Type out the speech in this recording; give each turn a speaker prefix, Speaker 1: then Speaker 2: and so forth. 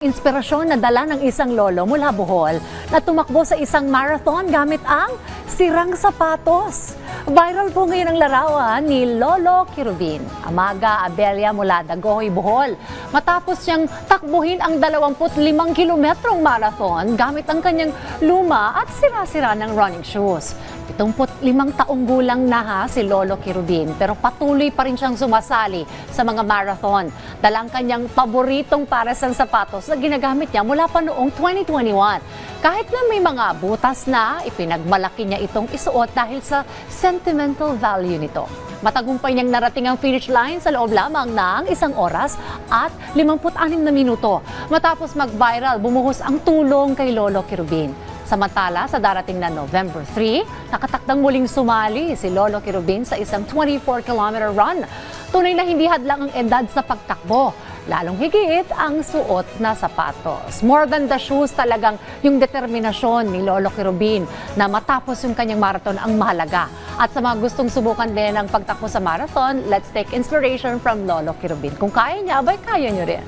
Speaker 1: Inspirasyon na dala ng isang lolo mula Bohol na tumakbo sa isang marathon gamit ang sirang sapatos. Viral po ngayon ang larawan ni Lolo Kirubin, Amaga Abelia mula Dagohoy, Bohol. Matapos siyang takbuhin ang 25 kilometrong marathon gamit ang kanyang luma at sira-sira ng running shoes. 75 taong gulang na ha si Lolo Kirubin pero patuloy pa rin siyang sumasali sa mga marathon. Dalang kanyang paboritong pares ng sapatos na ginagamit niya mula pa noong 2021. Kahit na may mga butas na, ipinagmalaki niya itong isuot dahil sa sentimental value nito. Matagumpay niyang narating ang finish line sa loob lamang ng isang oras at 56 na minuto. Matapos mag-viral, bumuhos ang tulong kay Lolo Kirubin. Samantala, sa darating na November 3, nakatakdang muling sumali si Lolo Kirubin sa isang 24-kilometer run. Tunay na hindi hadlang ang edad sa pagtakbo. Lalong higit ang suot na sapatos. More than the shoes talagang yung determinasyon ni Lolo Kirubin na matapos yung kanyang marathon ang mahalaga. At sa mga gustong subukan din ang pagtakbo sa marathon, let's take inspiration from Lolo Kirubin. Kung kaya niya, abay kaya niyo rin.